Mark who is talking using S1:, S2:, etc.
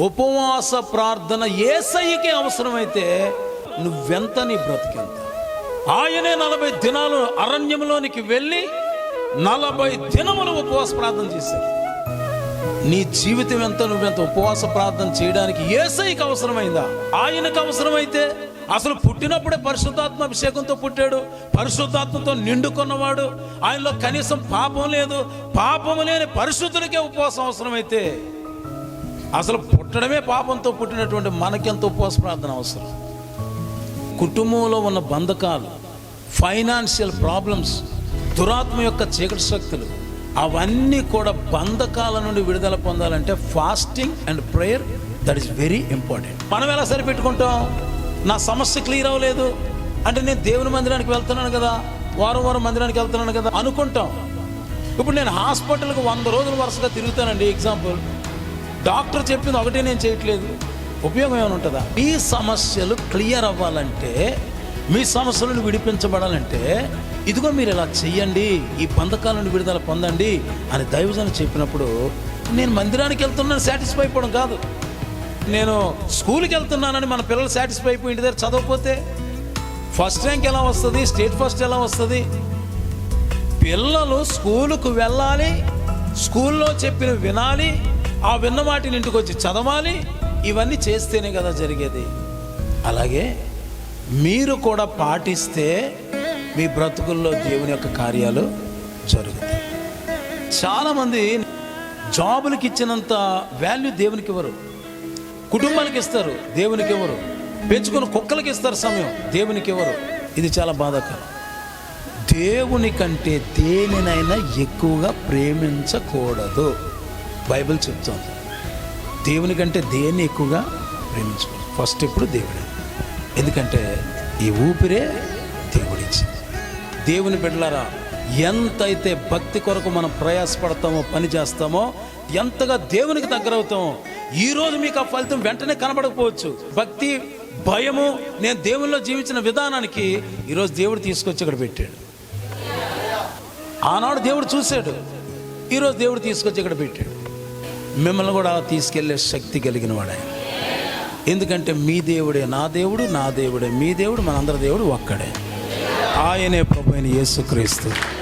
S1: ఉపవాస ప్రార్థన ఏసయ్యకి అవసరమైతే నువ్వెంత నీ బ్రతికెంత? ఆయనే నలభై దినాలు అరణ్యంలోనికి వెళ్ళి నలభై దినములు ఉపవాస ప్రార్థన చేశారు నీ జీవితం ఎంత నువ్వెంత ఉపవాస ప్రార్థన చేయడానికి ఏసైకి అవసరమైందా? ఆయనకు అవసరమైతే అసలు పుట్టినప్పుడే పరిశుద్ధాత్మ అభిషేకంతో పుట్టాడు పరిశుద్ధాత్మతో నిండుకున్నవాడు ఆయనలో కనీసం పాపం లేదు పాపం లేని పరిశుద్ధులకే ఉపవాసం అవసరమైతే అసలు పుట్టడమే పాపంతో పుట్టినటువంటి మనకెంతో ఉపవాస ప్రార్థన అవసరం. కుటుంబంలో ఉన్న బంధకాలు ఫైనాన్షియల్ ప్రాబ్లమ్స్ దురాత్మ యొక్క చీకటి శక్తులు అవన్నీ కూడా బంధకాల నుండి విడుదల పొందాలంటే fasting and prayer that is very important. మనం ఎలా సరిపెట్టుకుంటాం? నా సమస్య క్లియర్ అవ్వలేదు. అంటే నేను దేవుని మందిరానికి వెళ్తున్నాను కదా వారం వారం మందిరానికి వెళ్తున్నాను కదా అనుకుంటాం. ఇప్పుడు నేను హాస్పిటల్కి వంద రోజులు వరుసగా తిరుగుతానండి ఎగ్జాంపుల్. డాక్టర్ చెప్పింది ఒకటే నేను చేయట్లేదు. ఉపయోగం ఏమైనా ఉంటుందా? మీ సమస్యలు క్లియర్ అవ్వాలంటే మీ సమస్యలను విడిపించబడాలంటే ఇదిగో మీరు ఇలా చెయ్యండి ఈ పందకాలను నుండి విడుదల పొందండి అని దైవజనం చెప్పినప్పుడు నేను మందిరానికి వెళ్తున్నాను సాటిస్ఫై అయిపోవడం కాదు. నేను స్కూల్కి వెళ్తున్నానని మన పిల్లలు సాటిస్ఫై అయిపోయి ఇంటి దగ్గర చదవకపోతే ఫస్ట్ ర్యాంక్ ఎలా వస్తుంది స్టేట్ ఫస్ట్ ఎలా వస్తుంది? పిల్లలు స్కూలుకు వెళ్ళాలి స్కూల్లో చెప్పిన వినాలి ఆ విన్న వాటిని ఇంటికి వచ్చి చదవాలి ఇవన్నీ చేస్తేనే కదా జరిగేది. అలాగే మీరు కూడా పాటిస్తే మీ బ్రతుకుల్లో దేవుని యొక్క కార్యాలు జరుగుతాయి. చాలామంది జాబులకి ఇచ్చినంత వాల్యూ దేవునికి ఇవ్వరు కుటుంబానికి ఇస్తారు దేవునికి ఇవ్వరు పెంచుకున్న కుక్కలకి ఇస్తారు సమయం దేవునికి ఇవ్వరు ఇది చాలా బాధాకరం. దేవుని కంటే దేనినైనా ఎక్కువగా ప్రేమించకూడదు. బైబిల్ చెప్తోంది. దేవుని కంటే దేన్ని ఎక్కువగా ప్రేమించుకో ఫస్ట్ ఎప్పుడు దేవుడే. ఎందుకంటే ఈ ఊపిరే దేవుడిచ్చింది. దేవుని బిడ్డలారా ఎంతైతే భక్తి కొరకు మనం ప్రయాసపడతామో పని చేస్తామో ఎంతగా దేవునికి దగ్గరవుతామో ఈరోజు మీకు ఆ ఫలితం వెంటనే కనబడకపోవచ్చు. భక్తి భయము నేను దేవుల్లో జీవించిన విధానానికి ఈరోజు దేవుడు తీసుకొచ్చి ఇక్కడ పెట్టాడు. ఆనాడు దేవుడు చూశాడు. ఈరోజు దేవుడు తీసుకొచ్చి ఇక్కడ పెట్టాడు. మిమ్మల్ని కూడా తీసుకెళ్ళే శక్తి కలిగిన వాడే. ఎందుకంటే మీ దేవుడే నా దేవుడు నా దేవుడే మీ దేవుడు మనందరి దేవుడు ఒక్కడే. ఆయనే ప్రభు అయిన యేసుక్రీస్తు.